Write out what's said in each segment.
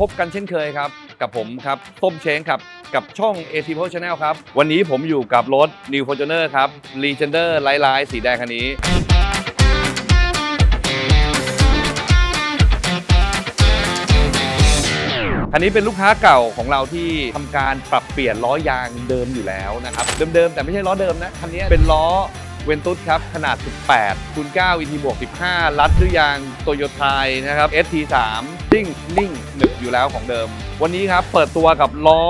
พบกันเช่นเคยครับ กับผมครับส้มเช้งครับกับช่อง a t p o Channel ครับ วันนี้ผมอยู่กับรถ New Fortuner ครับ Legender ไลท์ไลท์สีแดงคันนี้ คันนี้เป็นลูกค้าเก่าของเราที่ทำการปรับเปลี่ยนล้อยางเดิมอยู่แล้วนะครับ เดิมๆ แต่ไม่ใช่ล้อเดิมนะ คันนี้เป็นล้อ เวนตุสครับ ขนาด 18คูณ9 ET บวก 15 รัดด้วยยางโตโยต้ายนะครับ ST3 ซิ่งนิ่งหนึบอยู่แล้วของเดิม วันนี้ครับ เปิดตัวกับล้อ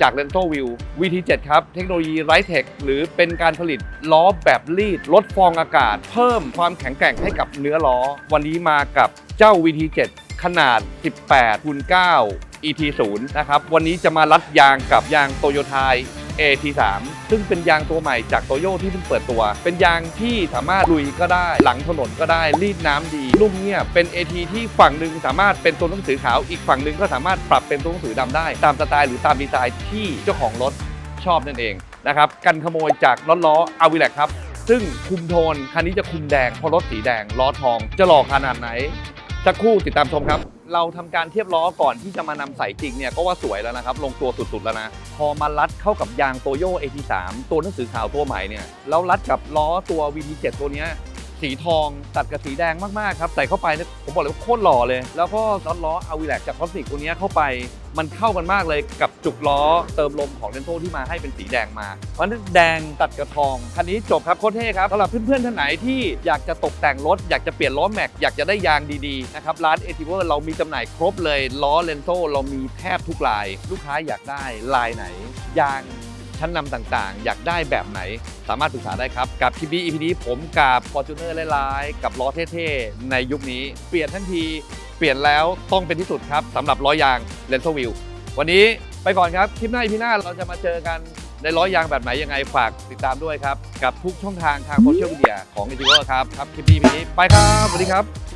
จาก r e n t a l View VT7 ครับ เทคโนโลยีไรเทคหรือเป็นการผลิตล้อแบบรีด ลดฟองอากาศ เพิ่มความแข็งแกร่งให้กับเนื้อล้อ วันนี้มากับเจ้า VT7 ขนาด 18คูณ9 ET0 นะครับ วันนี้จะมารัดยางกับยางโตโยต้าย AT3 ซึ่งเป็นยางตัวใหม่จากโตโยที่เพิ่งเปิดตัว เป็นยางที่สามารถลุยก็ได้ หลังถนนก็ได้ รีดน้ำดีลุ่มเงียบเป็น AT ที่ฝั่งหนึ่งสามารถเป็นตัวหนังสือขาว อีกฝั่งหนึ่งก็สามารถปรับเป็นตัวหนังสือดำได้ ตามสไตล์หรือตามดีไซน์ที่เจ้าของรถชอบนั่นเองนะครับกันขโมยจากล้อล้ออาวิแลกครับซึ่งคุมโทนคันนี้จะคุมแดงเพราะรถสีแดงล้อทองจะหล่อขนาดไหนสักครู่ติดตามชมครับ เราทำการเทียบล้อก่อนที่จะมานำใส่จริงเนี่ยก็ว่าสวยแล้วนะครับ ลงตัวสุดๆแล้วนะ พอมารัดเข้ากับยางโตโย AT3 ตัวหนังสือขาวตัวใหม่เนี่ยแล้วรัดกับล้อตัว VT7 ตัวเนี้ย สีทองตัดกับสีแดงมากๆครับใส่เข้าไปเนี่ยผมบอกเลยว่าโคตรหล่อเลย แล้วก็ล้อล้ออาวิแลกจากพลาสติกตัวนี้เข้าไป มันเข้ากันมากเลยกับจุกล้อเติมลมของเรนโทที่มาให้เป็นสีแดงมา เพราะนั้นแดงตัดกับทอง คันนี้จบครับโคตรเท่ครับสำหรับเพื่อนๆท่านไหนที่อยากจะตกแต่งรถ อยากจะเปลี่ยนล้อแม็กอยากจะได้ยางดีๆนะครับร้านเอทิเวอร์เรามีจำหน่ายครบเลยล้อเรนโทเรามีแทบทุกลาย ลูกค้าอยากได้ลายไหนยาง ชั้นนำต่างๆ อยากได้แบบไหนสามารถปรึกษาได้ครับ กับทีบีอีพีนี้ผมกับ Fortuner ไลายๆ กับล้อเท่ๆ ในยุคนี้เปลี่ยนทันทีเปลี่ยนแล้วต้องเป็นที่สุดครับสำหรับล้อยาง l e n s o View วันนี้ไปก่อนครับคลิปหน้าอีพีหน้าเราจะมาเจอกันในล้อยางแบบไหนยังไงฝากติดตามด้วยครับ กับทุกช่องทางทางโซเชียลมีเดียของ e t i v e r ครับครับคลิปนี้ EP นี้ไปครับสวัสดีครับ